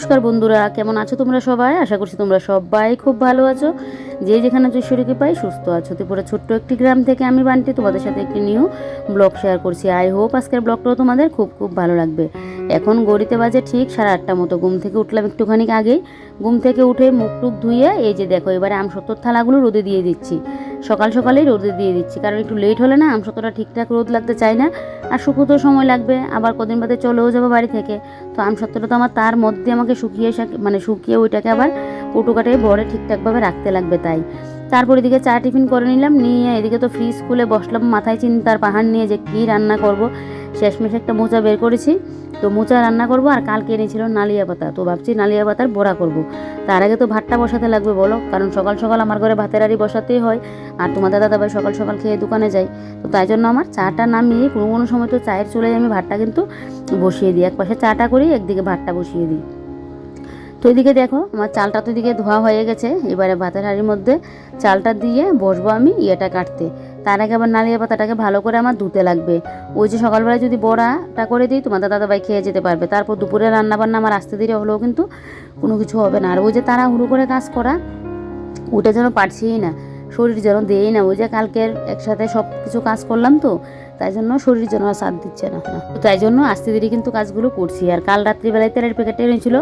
নমস্কার বন্ধুরা কেমন আছো তোমরা সবাই? আশা করছি তোমরা সবাই খুব ভালো আছো। যে যেখানে আছো ঈশ্বরীকে পাই, সুস্থ আছো। ত্রিপুরা ছোট্ট একটি গ্রাম থেকে আমি বান্টি, তোমাদের সাথে একটি নিউ ব্লগ শেয়ার করছি। আই হোপ আজকের ব্লগটাও তোমাদের খুব খুব ভালো লাগবে। এখন গড়িতে বাজে ঠিক সাড়ে আটটা মতো। ঘুম থেকে উঠলাম একটুখানি আগেই ঘুম থেকে উঠে মুখ টুক ধুয়ে, এই যে দেখো, এবারে আমসত্তর থালাগুলো রোদে দিয়ে দিচ্ছি। সকাল সকালেই রোদে দিয়ে দিচ্ছি, কারণ একটু লেট হলে না আমসত্তরটা ঠিকঠাক রোদ লাগতে চায় না। আর শুকোতেও সময় লাগবে, আবার কদিন বাদে চলেও যাব বাড়ি থেকে। তো আমসত্তরটা তো আমার তার মধ্যে আমাকে শুকিয়ে শাক- মানে শুকিয়ে ওইটাকে আবার কুটু কাটে ভরে ঠিকঠাকভাবে রাখতে লাগবে তাই। তারপর এদিকে চা টিফিন করে নিলাম, নিয়ে এদিকে তো ফ্রিজ খুলে বসলাম, মাথায় চিন্তার পাহাড় নিয়ে যে কী রান্না করব। শেষমেশ একটা মোচা বের করেছি, তো মোচা রান্না করব আর কালকে এনেছিল নালিয়া পাতা, তো ভাবছি নালিয়া পাতার বড়া করব। তার আগে তো ভাতটা বসাতে লাগবে বলো, কারণ সকাল সকাল আমার ঘরে ভাতের আড়ি বসাতেই হয়, আর তোমার দাদা দাবাই সকাল সকাল খেয়ে দোকানে যায়, তো তাই জন্য আমার চাটা নামিয়ে কোনো কোনো সময় তো চায়ের চলে আমি ভাতটা কিন্তু বসিয়ে দিই, এক পাশে চাটা করি, একদিকে ভাতটা বসিয়ে দিই। তো এদিকে দেখো, আমার চালটা তো এদিকে ধোয়া হয়ে গেছে। এবারে ভাতের হাঁড়ির মধ্যে চালটা দিয়ে বসবো আমি ইয়েটা কাটতে। তার আগে আবার নালিয়া পাতাটাকে ভালো করে আমার ধুতে লাগবে। ওই যে সকালবেলায় যদি বড়াটা করে দিই, তোমাদের দাদা দাবাই খেয়ে যেতে পারবে। তারপর দুপুরে রান্না বান্না আমার আসতে দেরি হলেও কিন্তু কোনো কিছু হবে না। আর ওই যে তারা হুড়ো করে কাজ করা, ওটা যেন পারছিই না। শরীর যেন দেই না। ওই যে কালকের একসাথে সব কিছু কাজ করলাম তো তাই জন্য শরীর যেন সাথ দিচ্ছে না। তাই জন্য আস্তে ধীরে কিন্তু কাজগুলো করছি। আর কাল রাত্রিবেলায় তেলের প্যাকেটটা এনেছিল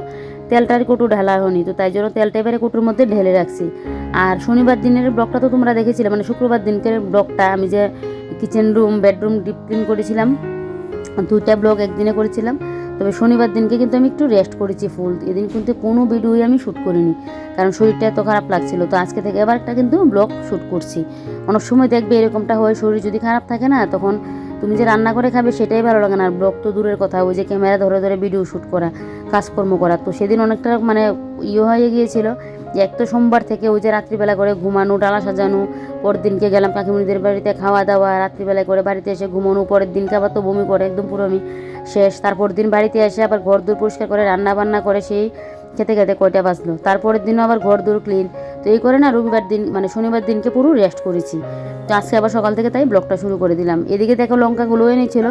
তেলটার কটু ঢালা হয়নি, তো তাই জন্য তেলটা এবারে কটুর মধ্যে ঢেলে রাখছি। আর শনিবার দিনের ব্লকটা তো তোমরা দেখেছিলে মানে শুক্রবার দিনকের ব্লকটা আমি যে kitchen room bedroom deep clean করেছিলাম, দুইটা ব্লগ একদিনে করেছিলাম। তবে শনিবার দিনকে কিন্তু আমি একটু রেস্ট করেছি ফুল এদিন কিন্তু কোনো ভিডিওই আমি শ্যুট করিনি, কারণ শরীরটা এত খারাপ লাগছিল। তো আজকে থেকে আবার একটা কিন্তু ব্লগ শ্যুট করছি। অনেক সময় দেখবে এরকমটা হয়, শরীর যদি খারাপ থাকে না, তখন তুমি যে রান্না করে খাবে সেটাই ভালো লাগে না। আর ব্লগ তো দূরের কথা, ওই যে ক্যামেরা ধরে ধরে ভিডিও শ্যুট করা, কাজকর্ম করা। তো সেদিন অনেকটা মানে ইয়ে হয়ে গিয়েছিল। যে এক তো সোমবার থেকে ওই যে রাত্রিবেলা করে ঘুমানো, ডালা সাজানো, পরের দিনকে গেলাম কাকিমুনিদের বাড়িতে খাওয়া দাওয়া, রাত্রিবেলায় করে বাড়িতে এসে ঘুমানো, পরের দিনকে আবার তো বমি করে, একদম পুরো আমি শেষ। তারপর দিন বাড়িতে এসে আবার ঘর দূর পরিষ্কার করে, রান্না বান্না করে সেই খেতে খেতে কয়টা বাজলো। তারপরের দিনও আবার ঘর দূর ক্লিন তো এই করে না রবিবার দিন মানে শনিবার দিনকে পুরো রেস্ট করেছি। তো আজকে আবার সকাল থেকে তাই ব্লগটা শুরু করে দিলাম। এদিকে দেখো লঙ্কাগুলো এনেছিল।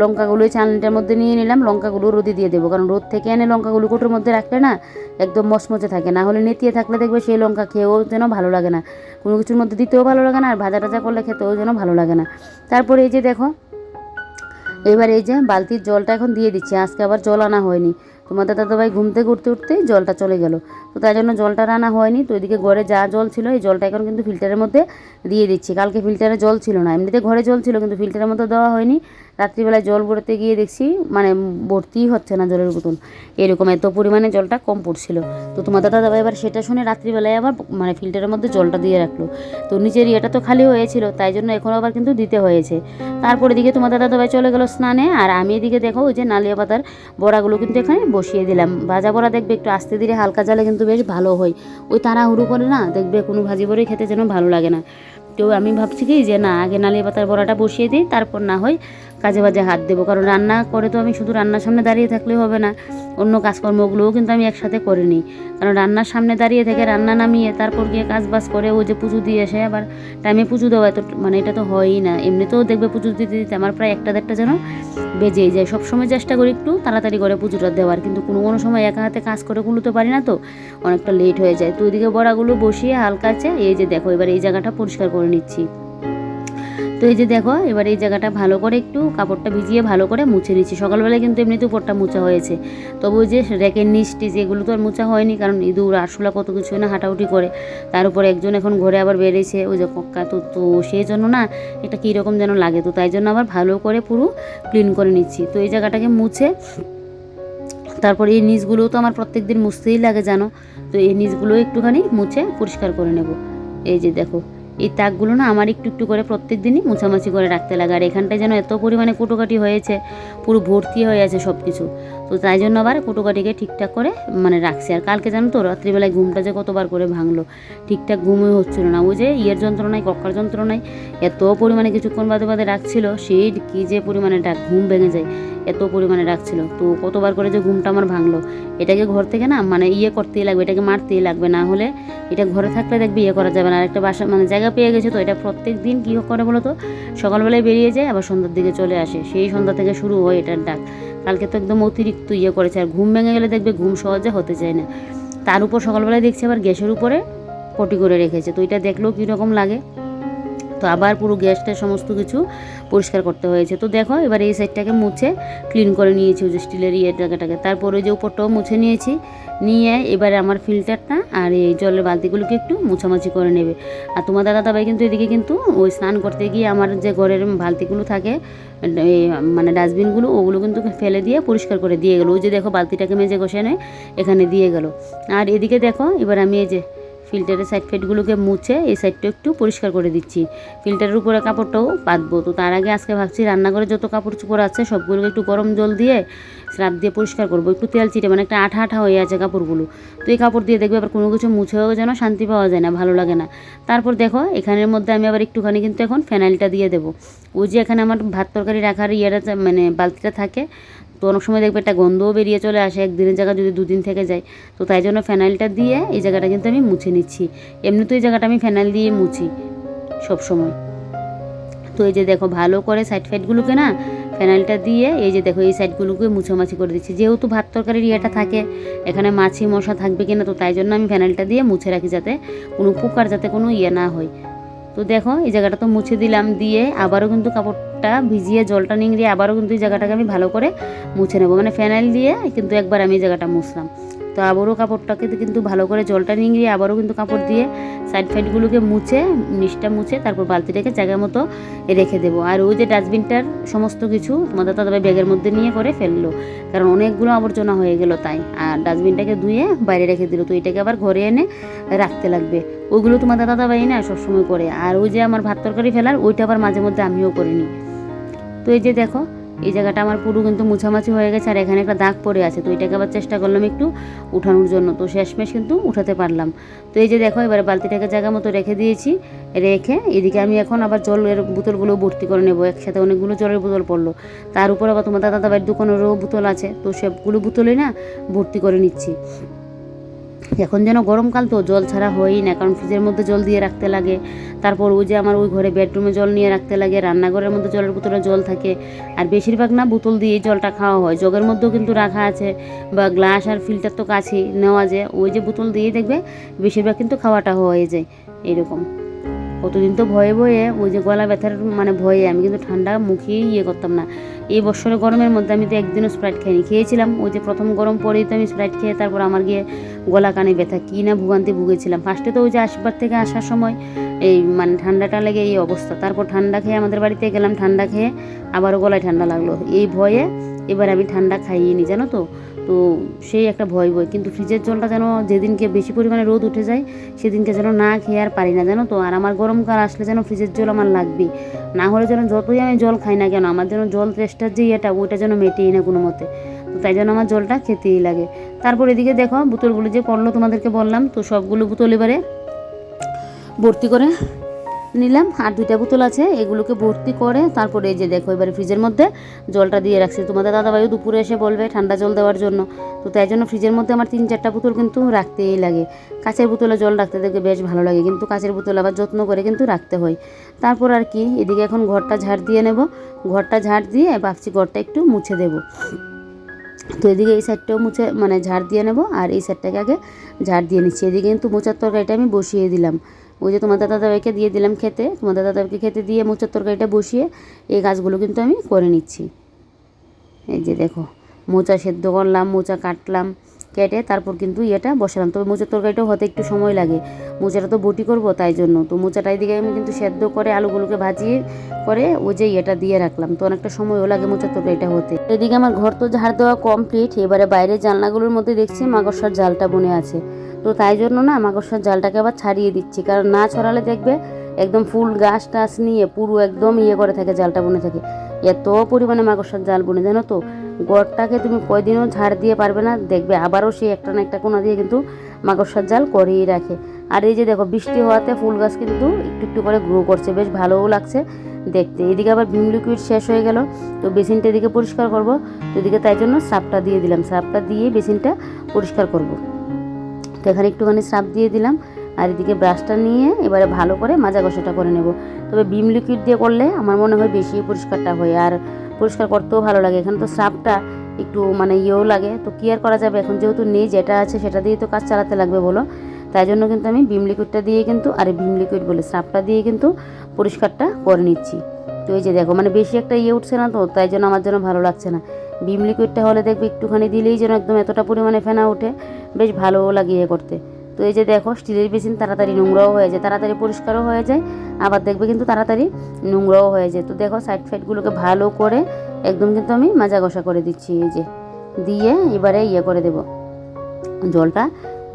লঙ্কাগুলোই চালনিটার মধ্যে নিয়ে নিলাম, লঙ্কাগুলো রোদে দিয়ে দেবো। কারণ রোদ থেকে এনে লঙ্কাগুলো কোটোর মধ্যে রাখলে না একদম মচমচে থাকে। না হলে নেতিয়ে থাকলে দেখবে সেই লঙ্কা খেয়েও যেন ভালো লাগে না। কোনো কিছুর মধ্যে দিতেও ভালো লাগে না, আর ভাজা টাজা করলে খেতেও যেন ভালো লাগে না। তারপরে এই যে দেখো, এবার এই যে বালতির জলটা এখন দিয়ে দিচ্ছি। আজকে আবার জল আনা হয়নি। তোমার দাদা ভাই ঘুম থেকে উঠতে উঠতেই জলটা চলে গেল। তো তাই জন্য জলটা রান্না হয়নি। তো এদিকে ঘরে যা জল ছিল, এই জলটা এখন কিন্তু ফিল্টারের মধ্যে দিয়ে দিচ্ছি। কালকে ফিল্টারে জল ছিল না। এমনিতে ঘরে জল ছিল, কিন্তু ফিল্টারের মধ্যে দেওয়া হয়নি। রাত্রিবেলায় জল ভরতে গিয়ে দেখছি মানে ভর্তিই হচ্ছে না জলের বোতল। এরকম এত পরিমাণে জলটা কম পড়ছিল। তো তোমার দাদা দাদা এবার সেটা শুনে রাত্রিবেলায় আবার মানে ফিল্টারের মধ্যে জলটা দিয়ে রাখল। তো নিচের ইয়েটা তো খালি হয়েছিল, তাই জন্য এখন আবার কিন্তু দিতে হয়েছে। তারপরে এদিকে তোমার দাদা দাবাই চলে গেল স্নানে, আর আমি এদিকে দেখো ওই যে নালিয়া পাতার বড়াগুলো কিন্তু এখানে বসিয়ে দিলাম। ভাজা বড়া দেখবে একটু আস্তে ধীরে হালকা জালে কিন্তু বেশ ভালো হয়। ওই তাড়াহুড়ো করে না দেখবে কোনো ভাজি বড়াই খেতে যেন ভালো লাগে না। তো আমি ভাবছি কি যে না, আগে নালিয়া পাতার বড়াটা বসিয়ে দিই, তারপর না হয় কাজে বাজে হাত দেবো। কারণ রান্না করে তো আমি শুধু রান্নার সামনে দাঁড়িয়ে থাকলে হবে না, অন্য কাজকর্মগুলোও কিন্তু আমি একসাথে করে নিই কারণ রান্নার সামনে দাঁড়িয়ে থেকে রান্না নামিয়ে তারপর গিয়ে কাজ বাজ করে ও যে পুজো দিয়ে এসে আবার টাইমে পুজো দেওয়া, এত মানে এটা তো হয়ই না। এমনিতেও দেখবে পুজো দিতে দিতে আমার প্রায় একটা দেড়টা যেন বেজেই যায়। সবসময় চেষ্টা করি একটু তাড়াতাড়ি করে পুজোটা দেওয়ার, কিন্তু কোনো কোনো সময় একা হাতে কাজ করে গুলোতে পারি না তো, অনেকটা লেট হয়ে যায়। তো ওইদিকে বড়াগুলো বসিয়ে হালকা আছে, এই যে দেখো এবার এই জায়গাটা পরিষ্কার করে নিচ্ছি। তো এই যে দেখো, এবার এই জায়গাটা ভালো করে একটু কাপড়টা ভিজিয়ে ভালো করে মুছে নিচ্ছি। সকালবেলায় কিন্তু এমনিতে উপরটা মোছা হয়েছে। তবু যে র্যাকের নিচ টিচ এগুলো তো আর মোছা হয়নি, কারণ ইঁদুর, আরশোলা কত কিছু না হাঁটাউটি করে। তার উপর একজন এখন ঘরে আবার বেড়েছে, ওই যে কক্কা তো তো সেই জন্য না এটা কীরকম যেন লাগে তো, তাই জন্য আবার ভালো করে পুরো ক্লিন করে নিচ্ছি। তো এই জায়গাটাকে মুছে, তারপর এই নিচগুলোও তো আমার প্রত্যেক দিন মুছতেই লাগে জানো, তো এই নিচগুলো একটুখানি মুছে পরিষ্কার করে নেব। এই যে দেখো এই তাকগুলো না আমার একটু একটু করে প্রত্যেক দিনই মুছামাছি করে রাখতে লাগে। আর এখানটায় যেন এত পরিমাণে কুটোকাটি হয়েছে, পুরো ভর্তি হয়ে আছে সব কিছু তো তাই জন্য আবার কুটোকাটিকে ঠিকঠাক করে মানে রাখছি। আর কালকে জানো তো, রাত্রিবেলায় ঘুমটা যে কতবার করে ভাঙলো, ঠিকঠাক ঘুমই হচ্ছিল না। ওই যে ইয়ের যন্ত্রণায়, কক্কার যন্ত্রণায় এত পরিমাণে কিছুক্ষণ বাদে বাদে রাখছিল, সেই কী যে পরিমাণে ডাক, ঘুম ভেঙে যায়। এত পরিমাণে রাখছিল। তো কতবার করে যে ঘুমটা আমার ভাঙলো। এটাকে ঘর থেকে না মানে ইয়ে করতেই লাগবে, এটাকে মারতেই লাগবে। না হলে এটা ঘরে থাকলে দেখবে ইয়ে করা যাবে না। আর একটা বাসা মানে জায়গা পেয়ে গেছে তো, এটা প্রত্যেক দিন কী করে বলো তো সকালবেলায় বেরিয়ে যায়, আবার সন্ধ্যার দিকে চলে আসে। সেই সন্ধ্যা থেকে শুরু হয় এটার ডাক। কালকে তো একদম অতিরিক্ত ইয়ে করেছে। আর ঘুম ভেঙে গেলে দেখবে ঘুম সহজে হতে চায় না। তার উপর সকালবেলায় দেখছি আবার গ্যাসের উপরে পটি করে রেখেছে। তো এটা দেখলেও কীরকম লাগে। তো আবার পুরো গ্যাসটা সমস্ত কিছু পরিষ্কার করতে হয়েছে। তো দেখো, এবার এই সাইডটাকে মুছে ক্লিন করে নিয়েছি, ওই যে স্টিলের ইয়ে টাকাটাকে তারপরে যে উপরটাও মুছে নিয়েছি। নিয়ে এবারে আমার ফিল্টারটা আর এই জলের বালতিগুলোকে একটু মুছামাছি করে নেবে। আর তোমার দাদা দাবাই কিন্তু এদিকে কিন্তু ওই স্নান করতে গিয়ে আমার যে ঘরের বালতিগুলো থাকে মানে ডাস্টবিনগুলো, ওগুলো কিন্তু ফেলে দিয়ে পরিষ্কার করে দিয়ে গেলো। ওই যে দেখো, বালতিটাকে মেজে ঘষে নেয় এখানে দিয়ে গেল। আর এদিকে দেখো, এবার আমি এই যে ফিল্টারের সাইড ফাইডগুলোকে মুছে এই সাইডটা একটু পরিষ্কার করে দিচ্ছি। ফিল্টারের উপরে কাপড়টাও পাতবো তো তার আগে আজকে ভাবছি রান্নাঘরে যত কাপড় চোপড় আছে সবগুলোকে একটু গরম জল দিয়ে স্রাব দিয়ে পরিষ্কার করব। একটু তেল চিটে মানে একটা আঠা আঠা হয়ে আছে কাপড়গুলো। তো এই কাপড় দিয়ে দেখবে আবার কোনো কিছু মুছেও যেন শান্তি পাওয়া যায় না, ভালো লাগে না। তারপর দেখো, এখানের মধ্যে আমি আবার একটুখানি কিন্তু এখন ফেনাইলটা দিয়ে দেবো। ওই যে এখানে আমার ভাত তরকারি রাখার ইয়েটা মানে বালতিটা থাকে তো অনেক সময় দেখবে একটা গন্ধও বেরিয়ে চলে আসে, একদিনের জায়গা যদি দুদিন থেকে যায়। তো তাই জন্য ফেনাইলটা দিয়ে এই জায়গাটা কিন্তু আমি মুছে নিচ্ছি। এমনি তো এই জায়গাটা আমি ফেনাইল দিয়ে মুছি সব সময়। তো এই যে দেখো, ভালো করে সাইড ফাইডগুলোকে না ফেনাইলটা দিয়ে এই যে দেখো, এই সাইডগুলোকে মুছামাছি করে দিচ্ছি। যেহেতু ভাত তরকারির ইয়েটা থাকে, এখানে মাছি মশা থাকবে কিনা তো তাই জন্য আমি ফেনাইলটা দিয়ে মুছে রাখি যাতে কোনো পোকার যাতে কোনো ইয়ে না হয়। তো দেখো, এই জায়গাটা তো মুছে দিলাম দিয়ে আবারও কিন্তু কাপড়টা ভিজিয়ে জলটা নিংড়িয়ে আবারও কিন্তু এই জায়গাটাকে আমি ভালো করে মুছে নেব। মানে ফেনাইল দিয়ে কিন্তু একবার আমি এই জায়গাটা মুছলাম। তো আবারও কাপড়টাকে কিন্তু ভালো করে জলটা নিংড়িয়ে আবারও কিন্তু কাপড় দিয়ে সাইড ফাইডগুলোকে মুছে নিচটা মুছে তারপর বালতিটাকে জায়গা মতো রেখে দেবো। আর ওই যে ডাস্টবিনটার সমস্ত কিছু তোমাদের দাদাভাই ব্যাগের মধ্যে নিয়ে করে ফেলল। কারণ অনেকগুলো আবর্জনা হয়ে গেল তাই। আর ডাস্টবিনটাকে ধুয়ে বাইরে রেখে দিল। তো এটাকে আবার ঘরে এনে রাখতে লাগবে। ওইগুলো তোমাদের দাদাভাই না সবসময় করে। আর ওই যে আমার ভাত তরকারি ফেলার, ওইটা আবার মাঝে মধ্যে আমিও করিনি। তো এই যে দেখো এই জায়গাটা আমার পুরো কিন্তু মুছামাছি হয়ে গেছে আর এখানে একটা দাগ পড়ে আছে, তো এটাকে আবার চেষ্টা করলাম একটু উঠানোর জন্য। তো শেষমেশ কিন্তু উঠাতে পারলাম। তো এই যে দেখো, এবারে বালতিটাকে জায়গা মতো রেখে দিয়েছি, রেখে এদিকে আমি এখন আবার জলের বোতলগুলো ভর্তি করে নেব। একসাথে অনেকগুলো জলের বোতল পড়ল। তার উপর আবার তোমার দাদা দাবার দোকানেরও বোতল আছে, তো সবগুলো বোতলে না ভর্তি করে নিচ্ছি। এখন যেন গরমকাল তো, জল ছাড়া হয়ই না, কারণ ফ্রিজের মধ্যে জল দিয়ে রাখতে লাগে। তারপর ওই যে আমার ওই ঘরে বেডরুমে জল নিয়ে রাখতে লাগে, রান্নাঘরের মধ্যে জলের বোতলে জল থাকে। আর বেশিরভাগ না বোতল দিয়েই জলটা খাওয়া হয়। জগের মধ্যেও কিন্তু রাখা আছে, বা গ্লাস আর ফিল্টার তো কাছেই নেওয়া যায়। ওই যে বোতল দিয়ে দেখবে, বেশিরভাগ কিন্তু খাওয়াটা হয়ে যায় এরকম কতদিন তো ভয়ে ভয়ে ওই যে গলা ব্যথার মানে ভয়ে আমি কিন্তু ঠান্ডা মুখেই ইয়ে করতাম না। এই বছরের গরমের মধ্যে আমি তো একদিনও স্প্রাইট খাইনি। খেয়েছিলাম, ওই যে প্রথম গরম পরেই তো আমি স্প্রাইট খেয়ে তারপর আমার গিয়ে গলা কানে ব্যথা, কী না ভুগান্তি ভুগেছিলাম। ফার্স্টে তো ওই যে আসবার থেকে আসার সময় এই মানে ঠান্ডাটা লেগে এই অবস্থা। তারপর ঠান্ডা খেয়ে আমাদের বাড়িতে গেলাম, ঠান্ডা খেয়ে আবারও গলায় ঠান্ডা লাগল। এই ভয়ে এবার আমি ঠান্ডা খাইয়ে নি, জানো তো? তো সেই একটা ভয় ভয় কিন্তু ফ্রিজের জলটা যেন যেদিনকে বেশি পরিমাণে রোদ উঠে যায়, সেদিনকে যেন না খেয়ে আর পারি না, জানো তো? আর আমার গরমকাল আসলে যেন ফ্রিজের জল আমার লাগবে না হলে যেন যতই আমি জল খাই না কেন, আমার যেন জল টেস্টার যে ইয়েটা ওইটা যেন মেটেই না কোনো মতে। তো তাই জন্য আমার জলটা খেতেই লাগে। তারপর এদিকে দেখো, বোতলগুলো যে পড়ল তোমাদেরকে বললাম, তো সবগুলো বোতল এবারে ভর্তি করে নিলাম আর দুইটা বোতল আছে, এগুলোকে ভর্তি করে তারপরে এই যে দেখো এবারে ফ্রিজের মধ্যে জলটা দিয়ে রাখছি। তোমাদের দাদাভাইও দুপুরে এসে বলবে ঠান্ডা জল দেওয়ার জন্য। তো তাই জন্য ফ্রিজের মধ্যে আমার তিন চারটা বোতল কিন্তু রাখতেই লাগে। কাঁচের বোতলে জল রাখতে দেখে বেশ ভালো লাগে, কিন্তু কাঁচের বোতল আবার যত্ন করে কিন্তু রাখতে হয়। তারপর আর কি, এদিকে এখন ঘরটা ঝাড় দিয়ে নেব। ঘরটা ঝাড় দিয়ে ভাবছি ঘরটা একটু মুছে দেবো। তো এদিকে এই সাইডটাও মুছে মানে ঝাড় দিয়ে নেব আর এই সাইডটাকে আগে ঝাড় দিয়ে নিচ্ছি। এদিকে কিন্তু মোচার তরকারিটা আমি বসিয়ে দিলাম। ওই যে তোমার দাদা দাদাভাইকে দিয়ে দিলাম খেতে তোমার দাদা দাদাভাইকে খেতে দিয়ে মোচার তরকারিটা বসিয়ে এই গাছগুলো কিন্তু আমি করে নিচ্ছি। এই যে দেখো, মোচা সেদ্ধ করলাম, মোচা কাটলাম, কেটে তারপর কিন্তু ইয়েটা বসালাম। তবে মোচার তরকারিটাও হতে একটু সময় লাগে, মোচাটা তো বটি করব তাই জন্য। তো মোচাটা এদিকে আমি কিন্তু সেদ্ধ করে আলুগুলোকে ভাজিয়ে করে ওই যে ইয়েটা দিয়ে রাখলাম। তো অনেকটা সময়ও লাগে মোচার তরকারিটা হতে। এদিকে আমার ঘর তো ঝাড় দেওয়া কমপ্লিট এবারে বাইরের জানলাগুলোর মধ্যে দেখছি মাকড়সার জালটা বনে আছে। তো তাই জন্য না মাকড়সার জালটাকে আবার ছাড়িয়ে দিচ্ছি। কারণ না ছড়ালে দেখবে একদম ফুল গাছ টাছ নিয়ে পুরো একদম ইয়ে করে থাকে, জালটা বনে থাকে। এত পরিমাণে মাকড়সার জাল বনে, জানো তো? গড়টাকে তুমি কয়দিনও ঝাড় দিয়ে পারবে না, দেখবে আবারও সেই একটা না একটা কোনা দিয়ে কিন্তু মাকড়সার জাল করেই রাখে। আর এই যে দেখো, বৃষ্টি হওয়াতে ফুল গাছ কিন্তু একটু একটু করে গ্রো করছে, বেশ ভালোও লাগছে দেখতে। এদিকে আবার ভিম লিকুইড শেষ হয়ে গেল, তো বেসিনটা এদিকে পরিষ্কার করব। তো এদিকে তাই জন্য সাপটা দিয়ে দিলাম। সাপটা দিয়ে বেসিনটা পরিষ্কার করব। তো এখানে একটুখানি সাপ দিয়ে দিলাম আর এদিকে ব্রাশটা নিয়ে এবারে ভালো করে মাজা ঘষাটা করে নেব। তবে বিম লিকুইড দিয়ে করলে আমার মনে হয় বেশি পরিষ্কারটা হয় আর পরিষ্কার করতেও ভালো লাগে। এখানে তো সাপটা একটু মানে ইয়েও লাগে। তো কি আর করা যাবে? এখন যেহেতু নেই, যেটা আছে সেটা দিয়েই তো কাজ চালাতে লাগবে বলো। তাই জন্য কিন্তু আমি বিম লিকুইডটা দিয়ে কিন্তু আরে বিম লিকুইড বলে সাপটা দিয়ে কিন্তু পরিষ্কারটা করে নিচ্ছি। তো এই যে দেখো মানে বেশি একটা ইয়ে উঠছে না তো, তাই জন্য আমার জন্য ভালো লাগছে না। বিম লিকুইডটা হলে দেখবে একটুখানি দিলেই যেন একদম এতটা পরিমাণে ফেনা ওঠে। বেশ ভালোও লাগে ইয়ে করতে। তো এই যে দেখো স্টিলের বেসিন তাড়াতাড়ি নোংরাও হয়ে যায়, তাড়াতাড়ি পরিষ্কারও হয়ে যায়, আবার দেখবে কিন্তু তাড়াতাড়ি নোংরাও হয়ে যায়। তো দেখো সাইড ফাইডগুলোকে ভালো করে একদম কিন্তু আমি মাজা ঘষা করে দিচ্ছি, এই যে। দিয়ে এবারে ইয়ে করে দেব। জলটা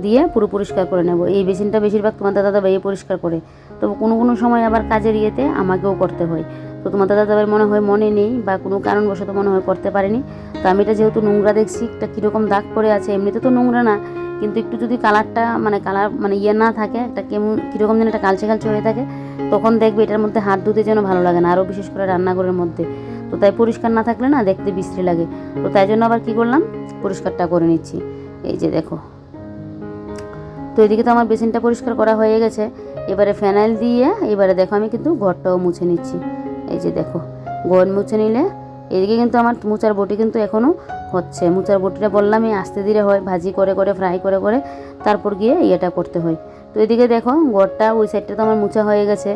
দিয়ে পুরো পরিষ্কার করে নেব। এই বেসিনটা বেশিরভাগ তোমার দাদা ভাই পরিষ্কার করে। তবে কোনো কোনো সময় আবার কাজের ইয়েতে আমাকেও করতে হয়। তো তোমার দাদা দাবার মনে হয় মনে নেই বা কোনো কারণবশত মনে হয় করতে পারেনি। তো আমি এটা যেহেতু নোংরা দেখছি, একটা কীরকম দাগ পড়ে আছে, এমনিতে তো নোংরা না, কিন্তু একটু যদি কালারটা মানে কালার মানে ইয়ে না থাকে, একটা কেমন কীরকম যেন একটা কালচে কালচে হয়ে থাকে, তখন দেখবে এটার মধ্যে হাত ধুতে যেন ভালো লাগে না, আরও বিশেষ করে রান্নাঘরের মধ্যে। তো তাই পরিষ্কার না থাকলে না দেখতে বিশ্রী লাগে। তো তাই জন্য আবার কি করলাম, পরিষ্কারটা করে নিচ্ছি। এই যে দেখো। তো এদিকে তো আমার বেসিনটা পরিষ্কার করা হয়ে গেছে। এবারে ফেনাইল দিয়ে, এবারে দেখো আমি কিন্তু ঘরটাও মুছে নিচ্ছি। এই যে দেখো ঘর মুছে নিলে, এদিকে কিন্তু আমার মোচার বটি কিন্তু এখনও হচ্ছে। মোচার বটিটা বললামই আস্তে ধীরে হয়, ভাজি করে করে ফ্রাই করে করে, তারপর গিয়ে ইয়েটা করতে হয়। তো এদিকে দেখো ঘরটা ওই সাইডটা তো আমার মুছা হয়ে গেছে,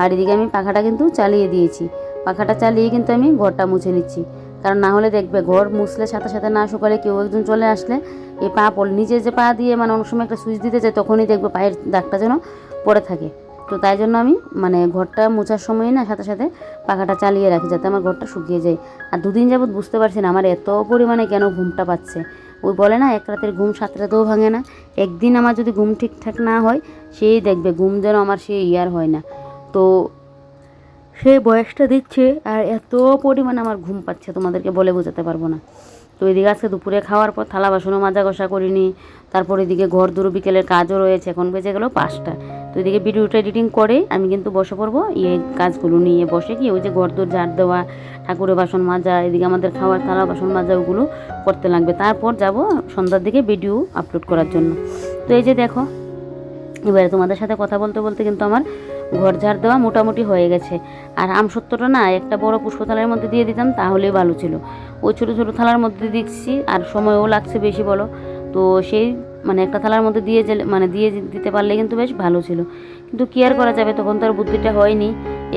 আর এদিকে আমি পাখাটা কিন্তু চালিয়ে দিয়েছি। পাখাটা চালিয়ে কিন্তু আমি ঘরটা মুছে নিচ্ছি। কারণ না হলে দেখবে ঘর মুছলে সাথে সাথে না শুকালে কেউ একজন চলে আসলে এই পা পড়লে নিজে যে পা দিয়ে মানে অনেক সময় একটা সুইচ দিতে যায়, তখনই দেখবে পায়ের দাগটা যেন পড়ে থাকে। তো তাই জন্য আমি মানে ঘরটা মোছার সময় না, সাথে সাথে পাখাটা চালিয়ে রাখি যাতে আমার ঘরটা শুকিয়ে যায়। আর দুদিন যাবৎ বুঝতে পারছি না, আমার এত পরিমাণে কেন ঘুমটা পাচ্ছে। ওই বলে না, এক রাতের ঘুম সাত রাতেও ভাঙে না। একদিন আমার যদি ঘুম ঠিকঠাক না হয়, সেই দেখবে ঘুম যেন আমার সেই ইয়ার হয় না। তো সে বয়সটা দিচ্ছে, আর এত পরিমাণে আমার ঘুম পাচ্ছে, তোমাদেরকে বলে বোঝাতে পারব না। তো এদিকে আজকে দুপুরে খাওয়ার পর থালা বাসনও মাজা ঘষা করিনি তারপর এদিকে ঘর দুরু বিকেলের কাজও রয়েছে, এখন বেজে গেল পাঁচটা। তো এদিকে ভিডিওটা এডিটিং করে আমি কিন্তু বসে পড়ব ইয়ে কাজগুলো নিয়ে বসে কি ওই যে ঘর দূর ঝাড় দেওয়া, ঠাকুরের বাসন মাজা, এদিকে আমাদের খাওয়ার থালা, বাসন মাজা, ওগুলো করতে লাগবে। তারপর যাব সন্ধ্যার দিকে ভিডিও আপলোড করার জন্য। তো এই যে দেখো, এবারে তোমাদের সাথে কথা বলতে বলতে কিন্তু আমার ঘর ঝাড় দেওয়া মোটামুটি হয়ে গেছে। আর আমসত্ত্বটা না, একটা বড় পুষ্প থালার মধ্যে দিয়ে দিতাম, তাহলেই ভালো ছিল। ওই ছোটো ছোটো থালার মধ্যে দিচ্ছি, আর সময়ও লাগছে বেশি বলো। তো সেই মানে একটা থালার মধ্যে দিয়ে মানে দিয়ে দিতে পারলে কিন্তু বেশ ভালো ছিল। কিন্তু কি আর করা যাবে? তখন তো আর বুদ্ধিটা হয়নি।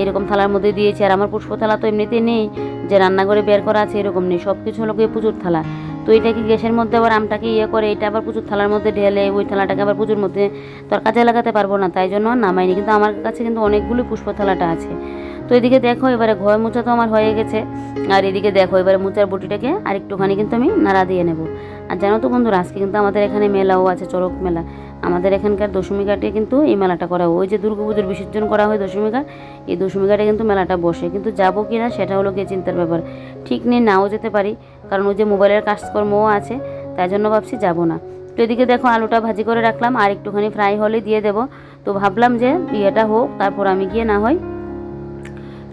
এরকম থালার মধ্যে দিয়েছি। আর আমার পুষ্প থালা তো এমনিতে নেই। যে রান্নাঘরে বের করা আছে এরকম নেই। সব কিছু হলো গিয়ে পুজোর থালা। তো এটা কি গ্যাসের মধ্যে আবার আমটাকে ইয়ে করে, এটা আবার পুজোর থালার মধ্যে ঢেলে ওই থালাটাকে আবার পুজোর মধ্যে তো আর কাজে লাগাতে পারব না, তাই জন্য নামাইনি। কিন্তু আমার কাছে কিন্তু অনেকগুলো পুষ্প থালাটা আছে। তো এদিকে দেখো, এবারে ঘর মোছা তো আমার হয়ে গেছে। আর এদিকে দেখো, এবারে মোচার বটিটাকে আর একটুখানি কিন্তু আমি নাড়া দিয়ে নেব। আর জানো তো বন্ধুরা, আজকে কিন্তু আমাদের এখানে মেলাও আছে, চড়ক মেলা। আমাদের এখানকার দশমী ঘাটে কিন্তু এই মেলাটা করা হয়। ওই যে দুর্গা পুজোর বিসর্জন করা হয় দশমী ঘাট, এই দশমী ঘাটে কিন্তু মেলাটা বসে। কিন্তু যাব কি না, সেটা হলো গিয়ে চিন্তার ব্যাপার। ঠিক নেই, নাও যেতে পারি। কারণ ওই যে মোবাইলের কাজকর্মও আছে, তাই জন্য ভাবছি যাব না। তো এদিকে দেখো, আলুটা ভাজি করে রাখলাম, আর একটুখানি ফ্রাই হলে দিয়ে দেবো। তো ভাবলাম যে ইয়েটা হোক, তারপর আমি গিয়ে না হয়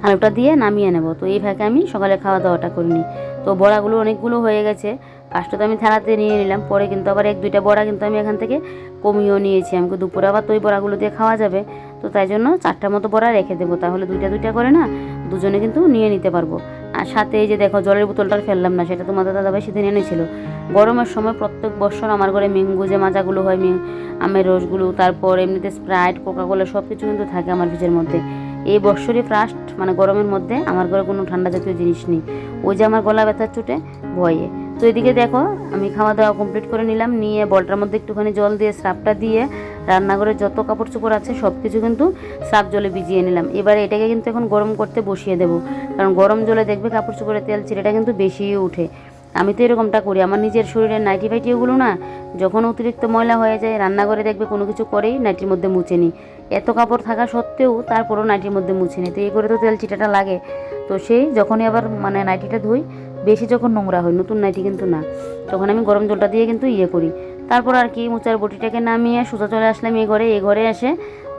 আলুটা দিয়ে নামিয়ে নেব। তো এই ফাঁকে আমি সকালে খাওয়া দাওয়াটা করিনি। তো বড়াগুলো অনেকগুলো হয়ে গেছে। ফার্স্টে তো আমি থালাতে নিয়ে নিলাম, পরে কিন্তু আবার এক দুইটা বড়া কিন্তু আমি এখান থেকে কমিয়েও নিয়েছি। আমাকে দুপুরে আবার তো ওই বড়াগুলো দিয়ে খাওয়া যাবে, তো তাই জন্য চারটা মতো বড়া রেখে দেবো। তাহলে দুইটা দুইটা করে না দুজনে কিন্তু নিয়ে নিতে পারব। আর সাথে এই যে দেখো, জলের বোতলটা ফেললাম না, সেটা তো তোমাদের দাদাভাই সেদিন এনেছিল। গরমের সময় প্রত্যেক বছর আমার ঘরে ম্যাঙ্গো যে মাজাগুলো হয় আমের রসগুলো, তারপর এমনিতে স্প্রাইট, কোকাকোলা সব কিছু কিন্তু থাকে আমার ফ্রিজের মধ্যে। এই বছরই ফার্স্ট মানে গরমের মধ্যে আমার ঘরে কোনো ঠান্ডা জাতীয় জিনিস নেই। ওই যে আমার গলা ব্যথার চোটে ভয়ে। তো এদিকে দেখো, আমি খাওয়া দাওয়া কমপ্লিট করে নিলাম, নিয়ে বলটার মধ্যে একটুখানি জল দিয়ে স্রাপটা দিয়ে রান্নাঘরে যত কাপড় চোপড় আছে সব কিছু কিন্তু সাপ জলে ভিজিয়ে নিলাম। এবারে এটাকে কিন্তু এখন গরম করতে বসিয়ে দেবো। কারণ গরম জলে দেখবে কাপড় চোপড়ের তেল ছিঁড়েটা কিন্তু বেশিই উঠে আমি তো এরকমটা করি। আমার নিজের শরীরের নাইটি ফাইটি ওগুলো না, যখন অতিরিক্ত ময়লা হয়ে যায়, রান্নাঘরে দেখবে কোনো কিছু করেই নাইটির মধ্যে মুছে নিই এত কাপড় থাকা সত্ত্বেও তারপরও নাইটির মধ্যে মুছে নিই তো এই করে তো তেল চিটাটা লাগে। তো সেই যখনই আবার মানে নাইটিটা ধুই বেশি যখন নোংরা হয়, নতুন নাইটি কিন্তু না। তখন আমি গরম জলটা দিয়ে কিন্তু ইয়ে করি। তারপর আর কি মোচার বটিটাকে নামিয়ে সোজা চলে আসলাম এ ঘরে। এ ঘরে এসে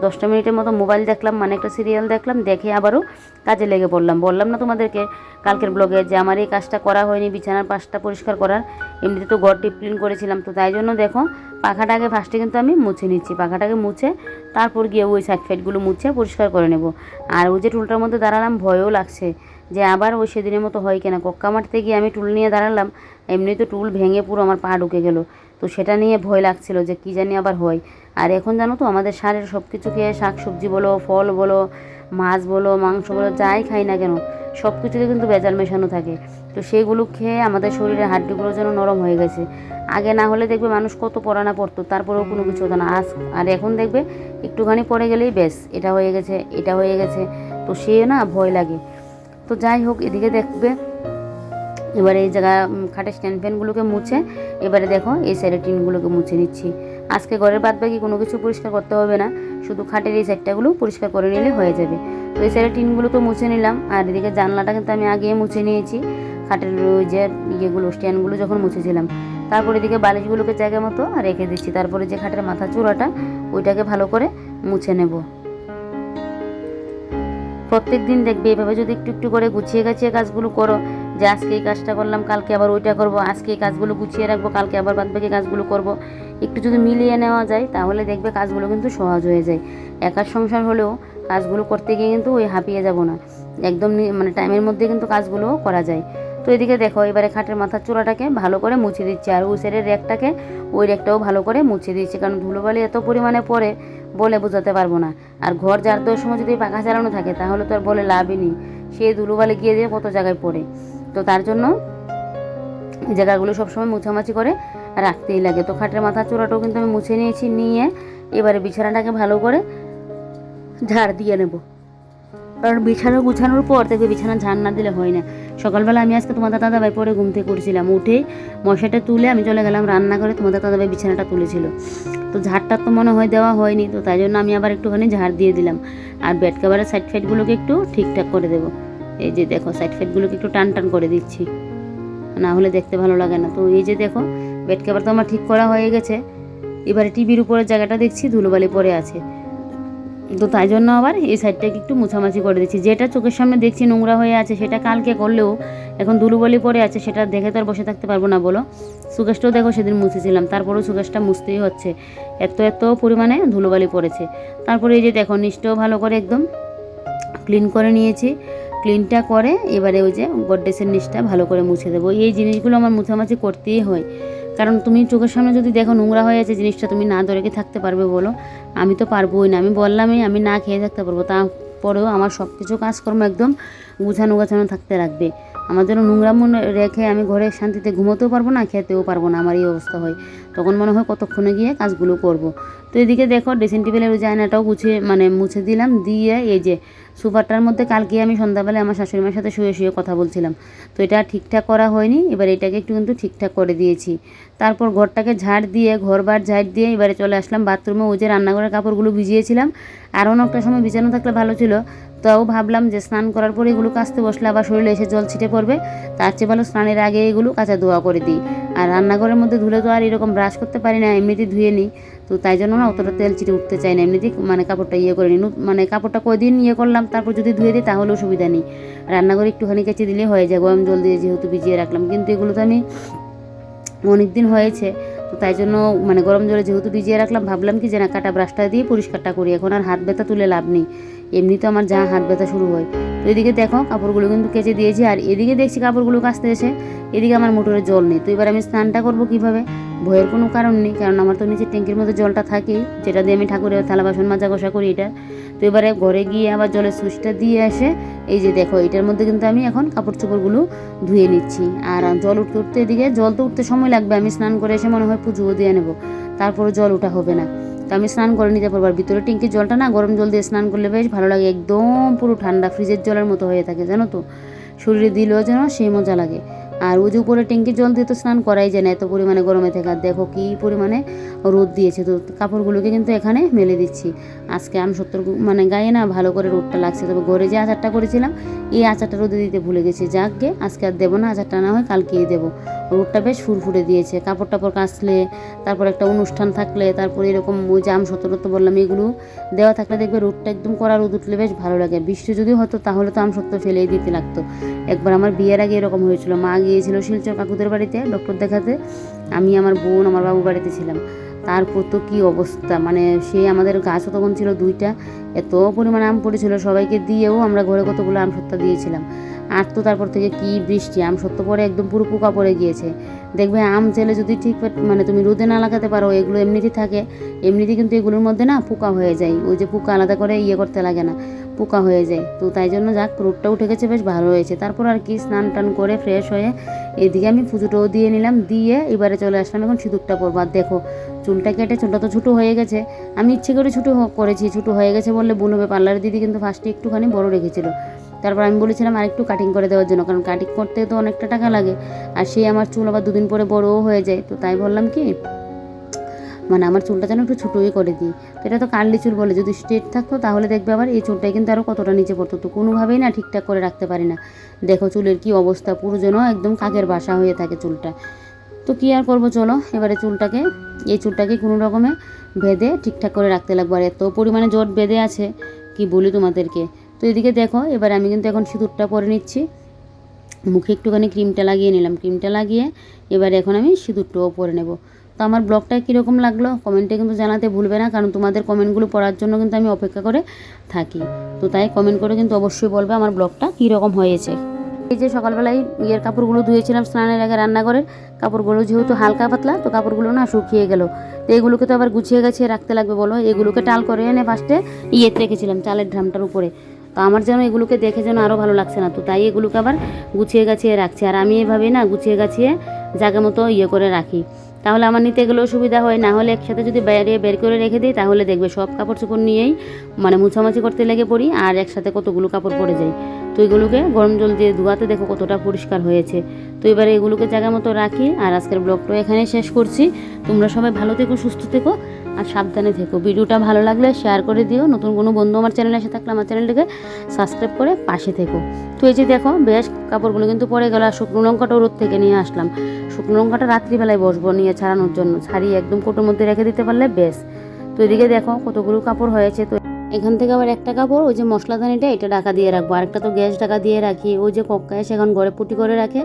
দশটা মিনিটের মতো মোবাইল দেখলাম মানে একটা সিরিয়াল দেখলাম, দেখে আবারও কাজে লেগে পড়লাম। বললাম না তোমাদেরকে, কালকের ব্লগে যে আমার এই কাজটা করা হয়নি, বিছানার পাশটা পরিষ্কার করার, এমনিতে তো ঘর ডিপ ক্লিন করেছিলাম, তো তাই জন্য দেখো, পাখাটাকে ফার্স্টে কিন্তু আমি মুছে নিচ্ছি। পাখাটাকে মুছে তারপর গিয়ে ওই সাইড ফাইডগুলো মুছে পরিষ্কার করে নেব। আর ওই যে টুলটার মধ্যে দাঁড়ালাম, ভয়ও লাগছে। যে আবার ওই সেদিনের মতো হয় কিনা। কক্কা মারতে গিয়ে আমি টুল নিয়ে দাঁড়ালাম এমনি তো টুল ভেঙে পুরো আমার পা ঢুকে গেল। তো সেটা নিয়ে ভয় লাগছিল যে কী জানি আবার হয়। আর এখন জানো তো, আমাদের সারের সব কিছু খেয়ে শাক সবজি বলো, ফল বলো, মাছ বলো, মাংস বলো, যাই খাই না কেন সব কিছুতে কিন্তু ভেজাল মেশানো থাকে। তো সেইগুলো খেয়ে আমাদের শরীরের হাড্ডিগুলো যেন নরম হয়ে গেছে। আগে না হলে দেখবে মানুষ কত পড়ানা পড়তো, তারপরেও কোনো কিছু হতো না। আজ আর এখন দেখবে একটুখানি পড়ে গেলেই বেশ এটা হয়ে গেছে, এটা হয়ে গেছে। তো সে না ভয় লাগে। তো যাই হোক, এদিকে দেখবে। এবারে এই জায়গা খাটের স্ট্যান্ড ফ্যানগুলোকে মুছে, এবারে দেখো এই সাইডের টিনগুলোকে মুছে নিচ্ছি। আজকে ঘরের বাদ বাকি কোনো কিছু পরিষ্কার করতে হবে না, শুধু খাটের এই সাইডটাগুলো পরিষ্কার করে নিলে হয়ে যাবে। তো এই সাইডের টিনগুলো তো মুছে নিলাম, আর এদিকে জানলাটা কিন্তু আমি আগে মুছে নিয়েছি। খাটের ওই যে ইয়েগুলো স্ট্যান্ডগুলো যখন মুছেছিলাম। তারপর এদিকে বালিশগুলোকে জায়গা মতো রেখে দিচ্ছি। তারপরে যে খাটের মাথা চূড়াটা, ওইটাকে ভালো করে মুছে নেব। প্রত্যেক দিন দেখবে, এভাবে যদি একটু একটু করে গুছিয়ে গাছিয়ে কাজগুলো করো, যে আজকে এই কাজটা করলাম, কালকে আবার ওইটা করব, আজকে এই কাজগুলো গুছিয়ে রাখব, কালকে আবার বাদ বাকি কাজগুলো করব, একটু যদি মিলিয়ে নেওয়া যায়, তাহলে দেখবে কাজগুলো কিন্তু সহজ হয়ে যায়। একার সংসার হলেও কাজগুলো করতে গিয়ে কিন্তু ওই হাঁপিয়ে যাব না। একদম মানে টাইমের মধ্যে কিন্তু কাজগুলো করা যায়। তো এদিকে দেখো, এবারে খাটের মাথার চূড়াটাকে ভালো করে মুছে দিচ্ছি, আর ওই সাইডের র্যাকটাকে ওই র্যাকটাও ভালো করে মুছে দিচ্ছি, কারণ ধুলোবালি এত পরিমাণে পড়ে বলে বোঝাতে পারব না। আর ঘর যার দেওয়ার সময় যদি পাখা চালানো থাকে, তাহলে তো আর বলে লাভই নেই। সে ধুলোবালি গিয়ে দিয়ে কত জায়গায় পড়ে। তো তার জন্য জায়গাগুলো সবসময় মুছামাছি করে রাখতেই লাগে। তো খাটের মাথা চূড়াটাও কিন্তু আমি মুছে নিয়েছি, নিয়ে এবারে বিছানাটাকে ভালো করে ঝাড় দিয়ে নেব। কারণ বিছানা গুছানোর পর থেকে বিছানা ঝাড় না দিলে হয় না। সকালবেলা আমি আজকে তোমাদের দাদাভাই পরে ঘুম থেকে উঠছিলাম। উঠে মশাটা তুলে আমি চলে গেলাম রান্না করে তোমাদের দাদাভাই বিছানাটা তুলেছিল। তো ঝাড়টা তো মনে হয় দেওয়া হয়নি, তো তাই জন্য আমি আবার একটুখানি ঝাড় দিয়ে দিলাম। আর বেড কাভারের সাইড ফাইডগুলোকে একটু ঠিকঠাক করে দেবো। এই যে দেখো সাইড ফাইডগুলোকে একটু টান টান করে দিচ্ছি। না হলে দেখতে ভালো লাগে না। তো এই যে দেখো, বেড কাভার তো আমার ঠিক করা হয়ে গেছে। এবারে টিভির উপরের জায়গাটা দেখছি, ধুলোবালি পরে আছে। তো তাই জন্য আবার এই সাইডটাকে একটু মুছামাছি করে দিচ্ছি। যেটা চোখের সামনে দেখছি নোংরা হয়ে আছে, সেটা কালকে করলেও এখন ধুলোবালি পড়ে আছে, সেটা দেখে তো আর বসে থাকতে পারব না, বলো? সুকেশটাও দেখো সেদিন মুছেছিলাম, তারপরেও সুকেশটা মুছতেই হচ্ছে। এত এত পরিমাণে ধুলোবালি পড়েছে। তারপরে এই যে দেখো, নিচটাও ভালো করে একদম ক্লিন করে নিয়েছি। ক্লিনটা করে এবারে ওই যে গড্রেসের নিচটা ভালো করে মুছে দেবো। এই জিনিসগুলো আমার মুছামাছি করতেই হয়। কারণ তুমি চোখের সামনে যদি দেখো নোংরা হয়ে আছে, জিনিসটা তুমি না ধরে কি থাকতে পারবে বলো? আমি তো পারবোই না। আমি বললামই আমি না খেয়ে থাকতে পারব। তারপরেও আমার সব কিছু কাজকর্ম একদম গুছানো গাছানো থাকতে রাখবে আমার জন্য নোংরা মনে রেখে আমি ঘরে শান্তিতে ঘুমোতেও পারব না, খেতেও পারব না, আমার এই অবস্থা হয়। তখন মনে হয় কতক্ষণে গিয়ে কাজগুলো করব। তো এদিকে দেখো ড্রেসিং টেবিলের ওই জায়নাটাও গুছিয়ে মানে মুছে দিলাম, দিয়ে এই যে সোফাটার মধ্যে কালকে আমি সন্ধ্যাবেলায় আমার শাশুড়ি মার সাথে শুয়ে শুয়ে কথা বলছিলাম। তো এটা ঠিকঠাক করা হয়নি, এবার এটাকে একটু কিন্তু ঠিকঠাক করে দিয়েছি। তারপর ঘরটাকে ঝাড় দিয়ে ঘর বার ঝাড় দিয়ে এবারে চলে আসলাম বাথরুমে ওই যে রান্নাঘরের কাপড়গুলো ভিজিয়েছিলাম। আর অন্য একটা সময় বিছানো থাকলে ভালো ছিল, তাও ভাবলাম যে স্নান করার পরে এগুলো কাচতে বসলে আবার শরীরে এসে জল ছিটে পড়বে। তার চেয়ে ভালো স্নানের আগে এগুলো কাঁচা ধোয়া করে দিই। আর রান্নাঘরের মধ্যে ধুলে তো আর এরকম ব্রাশ করতে পারি না, এমনিতেই ধুয়ে নিই। তো তাই জন্য না অতটা তেল চিটে উঠতে চাই না, এমনিতেই মানে কাপড়টা ইয়ে করে নিই। মানে কাপড়টা কয়দিন ইয়ে করলাম, তারপর যদি ধুয়ে দিই তাহলেও সুবিধা নেই। রান্নাঘরে একটুখানি কেচে দিলে হয়ে যায়, গরম জল দিয়ে যেহেতু ভিজিয়ে রাখলাম। কিন্তু এগুলো তো আমি অনেক দিন হয়েছে, তো তাই জন্য মানে গরম জলে যেহেতু ভিজিয়ে রাখলাম, ভাবলাম কি যে না কাটা ব্রাশটা দিয়ে পরিষ্কারটা করি। এখন আর হাত ব্যথা তুলে লাভ নেই। এমনি তো আমার যা হাত ব্যথা শুরু হয়। তো এদিকে দেখো কাপড়গুলো কিন্তু কেচে দিয়েছি, আর এদিকে দেখছি কাপড়গুলো কাচতে এসে, এদিকে আমার মোটরে জল নেই। তো এবার আমি স্নানটা করব কীভাবে? ভয়ের কোনো কারণ নেই, কারণ আমার তো নিচে ট্যাঙ্কির মধ্যে জলটা থাকেই, যেটা দিয়ে আমি ঠাকুরের থালা বাসন মাজা কষা করি এটা। তো এবারে ঘরে গিয়ে আবার জলের সুইচটা দিয়ে এসে, এই যে দেখো, এটার মধ্যে কিন্তু আমি এখন কাপড় চোপড়গুলো ধুয়ে নিচ্ছি। আর জল উঠতে উঠতে এদিকে, জল তো উঠতে সময় লাগবে, আমি স্নান করে এসে মনে হয় পুজোও দিয়ে নেব তারপরে জল ওঠা হবে না। তো আমি স্নান করে নিতে পারব, আর ভিতরে ট্যাঙ্কির জলটা না, গরম জল দিয়ে স্নান করলে বেশ ভালো লাগে, একদম পুরো ঠান্ডা, ফ্রিজের জলের মতো হয়ে থাকে, জানো তো? শরীরে দিলেও যেন সেই মজা লাগে। আর ওই যে উপরে ট্যাঙ্কির জল দিয়ে তো স্নান করাই যায় না, এত পরিমাণে গরমে থেকে। আর দেখো কী পরিমাণে রোদ দিয়েছে, তো কাপড়গুলোকে কিন্তু এখানে মেলে দিচ্ছি। আজকে আমি সত্তর মানে গায়ে না ভালো করে রোদটা লাগছে, তবে ঘরে যে আচারটা করেছিলাম, এই আচারটা রোদে দিতে ভুলে গেছি। যাক আজকে আর দেবো না, আচারটা না হয় কালকেই দেবো। রোদটা বেশ ফুরফুরে দিয়েছে, কাপড় টাপড় কাচলে, তারপর একটা অনুষ্ঠান থাকলে, তারপর এরকম ওই যে আম সত্তর তো বললাম, এগুলো দেওয়া থাকলে দেখবে রোদটা একদম কড়া রোদ উঠলে বেশ ভালো লাগে। বৃষ্টি যদি হতো, তাহলে তো আম সত্তর ফেলেই দিতে লাগতো। একবার আমার বিয়ের আগে এরকম হয়েছিল, মা গিয়েছিল শিলচর কাকুদের বাড়িতে ডক্টর দেখাতে। আমি আমার বোন, আমার বাবু বাড়িতে ছিলাম। তারপর তো কী অবস্থা? মানে সে আমাদের গাছও তখন ছিল দুইটা। এত পরিমাণে আম পড়েছিল সবাইকে দিয়েও আমরা ঘরে কতগুলো আম সত্তা দিয়েছিলাম। আর তো তারপর থেকে কি বৃষ্টি, আম সত্য পরে একদম পুরো পোকা পড়ে গিয়েছে। দেখবে আম চেলে যদি ঠিক মানে তুমি রোদে না লাগাতে পারো, এগুলো এমনিতেই থাকে, এমনিতেই কিন্তু এগুলোর মধ্যে না পোকা হয়ে যায়। ওই যে পোকা আলাদা করে ইয়ে করতে লাগে না, পোকা হয়ে যায়। তো তাই জন্য যাক রোদটা উঠে গেছে, বেশ ভালো হয়েছে। তারপর আর কি স্নান টান করে ফ্রেশ হয়ে এদিকে আমি পুজোটাও দিয়ে নিলাম, দিয়ে এবারে চলে আসলাম এখন সিঁদুরটা পরবো। আর দেখো, চুলটা কেটে, চুলটা তো ছোটো হয়ে গেছে। আমি ইচ্ছে করে ছোটো করেছি, ছোটো হয়ে গেছে বললে হবে পার্লারের দিদি কিন্তু ফার্স্টে একটুখানি বড় রেখেছিল। তারপর আমি বলেছিলাম আরেকটু কাটিং করে দেওয়ার জন্য, কারণ কাটিং করতে তো অনেকটা টাকা লাগে। আর সেই আমার চুল আবার দুদিন পরে বড়ও হয়ে যায়, তো তাই বললাম কি মানে আমার চুলটা যেন একটু ছোটোই করে দিই। তো এটা তো কার্লি চুল বলে, যদি স্ট্রেট থাকতো তাহলে দেখবে আবার এই চুলটাই কিন্তু আরও কতটা নিচে পড়তো। তো কোনোভাবেই না ঠিকঠাক করে রাখতে পারি না। দেখো চুলের কি অবস্থা, পুরো যেন একদম কাকের বাসা হয়ে থাকে চুলটা। তো কী আর করব চলো, এবারে চুলটাকে, এই চুলটাকে কোনো রকমে বেঁধে ঠিকঠাক করে রাখতে লাগবো। আর এত পরিমাণে জট বেঁধে আছে, কি বলি তোমাদেরকে। তো এদিকে দেখো, এবার আমি কিন্তু এখন সিঁদুরটা পরে নিচ্ছি। মুখে একটুখানি ক্রিমটা লাগিয়ে নিলাম। ক্রিমটা লাগিয়ে এবার এখন আমি সিঁদুরটাও পরে নেব। তো আমার ব্লগটা কীরকম লাগল কমেন্টে কিন্তু জানাতে ভুলবে না, কারণ তোমাদের কমেন্টগুলো পড়ার জন্য কিন্তু আমি অপেক্ষা করে থাকি। তো তাই কমেন্ট করে কিন্তু অবশ্যই বলবে আমার ব্লগটা কীরকম হয়েছে। এই যে সকালবেলায় ইয়ের কাপড়গুলো ধুয়েছিলাম স্নানের আগে রান্নাঘরের, কাপড়গুলো যেহেতু হালকা পাতলা, তো কাপড়গুলো না শুকিয়ে গেল। তো এগুলোকে তো আবার গুছিয়ে গাছিয়ে রাখতে লাগবে বলো, এগুলোকে টাল করে এনে ফার্স্টে ইয়েতে রেখেছিলাম, চালের ড্রামটার উপরে। তো আমার যেন এগুলোকে দেখে যেন আরও ভালো লাগছে না। তো তাই এগুলোকে আবার গুছিয়ে গাছিয়ে রাখছি। আর আমি এভাবে না গুছিয়ে গাছিয়ে জায়গা মতো ইয়ে করে রাখি। তাহলে আমার নিতে গেলেও সুবিধা হয়। না হলে একসাথে যদি বাইরে বের করে রেখে দিই, তাহলে দেখবে সব কাপড় চোপড় নিয়েই মানে মুছামাছি করতে লেগে পড়ি আর একসাথে কতগুলো কাপড় পরে যায়। তো এগুলোকে গরম জল দিয়ে ধোয়াতে দেখো কতটা পরিষ্কার হয়েছে। তো এবারে এগুলোকে জায়গা মতো রাখি আর আজকের ব্লগটা এখানে শেষ করছি। তোমরা সবাই ভালো থেকো, সুস্থ থেকো। আর সাবধানে থেকো। ভিডিওটা ভালো লাগলে শেয়ার করে দিও। নতুন কোনো বন্ধু আমার চ্যানেলে এসে থাকলে আমার চ্যানেলটাকে সাবস্ক্রাইব করে পাশে থেকো। তো এই যে দেখো, বেশ কাপড়গুলো কিন্তু পরে গেল আর শুকনো লঙ্কাটাও রোদ থেকে নিয়ে আসলাম। শুকনো লঙ্কাটা রাত্রিবেলায় বসবো নিয়ে ছাড়ানোর জন্য। ছাড়িয়ে একদম কোটোর মধ্যে রেখে দিতে পারলে বেশ। তো এদিকে দেখো কতগুলো কাপড় হয়েছে। তো এখান থেকে আবার একটা কাপড়, ওই যে মশলাদানিটা, এটা ঢাকা দিয়ে রাখব। আরেকটা তো গ্যাস ঢাকা দিয়ে রাখি। ওই যে কক্কা এসে এখন ঘরে পুটি করে রাখে।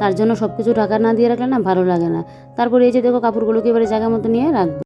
তার জন্য সব কিছু ঢাকা না দিয়ে রাখলে না ভালো লাগে না। তারপরে এই যে দেখো কাপড়গুলোকে এবারে জায়গা মতো নিয়ে রাখব।